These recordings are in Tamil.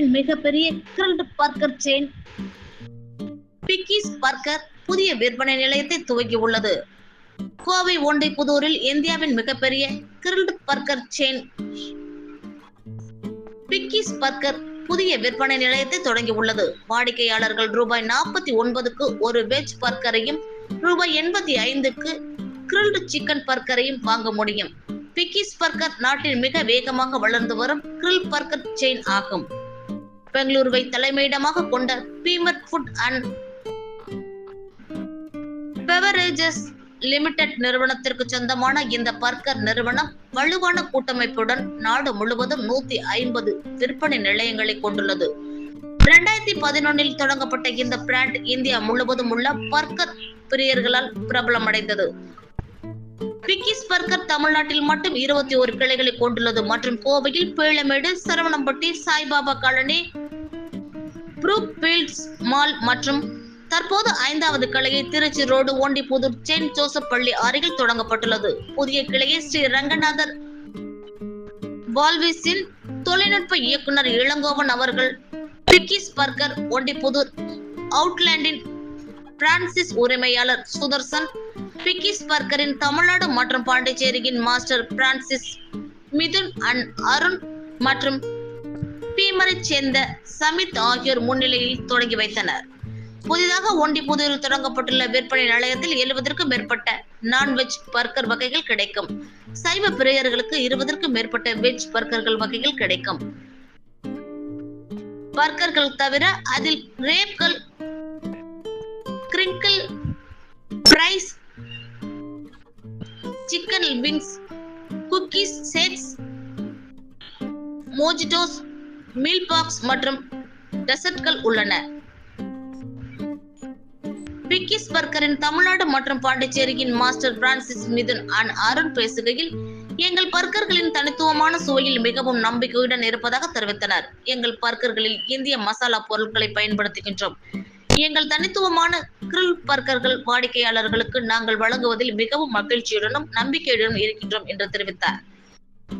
உலகின் மிகப்பெரிய grilled burger chain Biggies burger புதிய விற்பனை நிலையத்தை துவக்கி உள்ளது. கோவை ஒன்றை புதூரில் இந்தியாவின் மிகப்பெரிய grilled burger chain Biggies burger புதிய விற்பனை நிலையத்தை தொடங்கி உள்ளது. வாடிக்கையாளர்கள் ரூபாய் நாற்பத்தி ஒன்பதுக்கு ஒரு வெஜ் பர்கரையும் ரூபாய் எண்பத்தி ஐந்துக்கு கிரில்டு சிக்கன் பர்கரையும் வாங்க முடியும். பிக்கிஸ் பர்கர் நாட்டில் மிக வேகமாக வளர்ந்து வரும் கிரில் பர்கர் செயின் ஆகும். பெங்களூருவை தலைமையிடமாக கொண்ட Beemer food and beverages limited நிறுவனத்திற்கு சொந்தமான இந்த பர்கர் நிறுவனம் வலுவான கூட்டமைப்புடன் நாடு முழுவதும் நூத்தி ஐம்பது விற்பனை நிலையங்களை கொண்டுள்ளது. இரண்டாயிரத்தி பதினொன்னில் தொடங்கப்பட்ட இந்த பிராண்ட் இந்தியா முழுவதும் உள்ள பர்கர் பிரியர்களால் பிரபலமடைந்தது. பிக்கிஸ் பர்கர் தமிழ்நாட்டில் மட்டும் இருபத்தி ஒரு கிளைகளை கொண்டுள்ளது மற்றும் கோவையில் Peelamedu Saravanampatti Saibaba colony Brookefields mall மற்றும் தற்போது ஐந்தாவது கிளையை Tiruchi road Ondipudur saint Joseph பள்ளி அருகில் தொடங்கப்பட்டுள்ளது. புதிய கிளையை ஸ்ரீ ரங்கநாதர் வால்விஸின் தொழில்நுட்ப இயக்குனர் இளங்கோவன் அவர்கள் பிக்கிஸ் பர்கர் ஒண்டிப்புதூர் அவுட்லேண்டின் பிரான்சிஸ் உரிமையாளர் சுதர்சன் பிக்கிஸ் பர்கரின் தமிழ்நாடு மற்றும் பாண்டிச்சேரியின் master franchise Mithun and Arun மற்றும் பீமரை சேர்ந்த சமித் ஆகியோர் முன்னிலையில் தொடங்கி வைத்தனர். புதிதாக ஒண்டிப்புதூரில் தொடங்கப்பட்டுள்ள விற்பனை நிலையத்தில் எழுபதற்கும் மேற்பட்ட நான்வெஜ் பர்கர் வகைகள் கிடைக்கும். சைவ பிரியர்களுக்கு இருபதற்கும் மேற்பட்ட வெஜ் பர்கர்கள் வகைகள் கிடைக்கும். பர்கர்கள் தவிர அதில் ரேப்கள் crinkle fries chicken wings cookies sets mojitos meal box மற்றும் டெசர்ட்கள் உள்ளன. பிக்கிஸ் பர்கரின் தமிழ்நாடு மற்றும் பாண்டிச்சேரியின் master Francis Mithun and Arun பேசுகையில் எங்கள் பர்கர்களின் தனித்துவமான சுவையில் மிகவும் நம்பிக்கையுடன் இருப்பதாக தெரிவித்தனர். எங்கள் பர்கர்களில் இந்திய மசாலா பொருட்களை பயன்படுத்துகின்றோம். எங்கள் தனித்துவமான கிரில் பர்கர்கள் வாடிக்கையாளர்களுக்கு நாங்கள் வழங்குவதில் மிகவும் மகிழ்ச்சியுடனும் நம்பிக்கையுடனும் இருக்கின்றோம் என்று தெரிவித்தார்.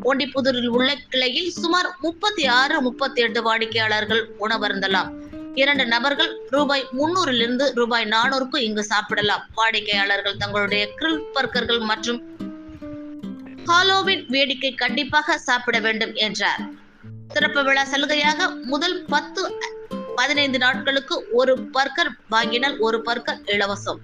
ஒண்டிப்புதூரில் உள்ள கிளையில் சுமார் முப்பத்தி ஆறு முப்பத்தி எட்டு வாடிக்கையாளர்கள் உணவருந்தலாம். இரண்டு நபர்கள் ரூபாய் முன்னூறிலிருந்து ரூபாய் நானூறுக்கு இங்கு சாப்பிடலாம். வாடிக்கையாளர்கள் தங்களுடைய கிரில் பர்கர்கள் மற்றும் ஹாலோவின் வேடிக்கை கண்டிப்பாக சாப்பிட வேண்டும் என்றார். சிறப்பு விழா சலுகையாக முதல் பத்து பதினைந்து நாட்களுக்கு ஒரு பர்கர் வாங்கினால் ஒரு பர்கர் இலவசம்.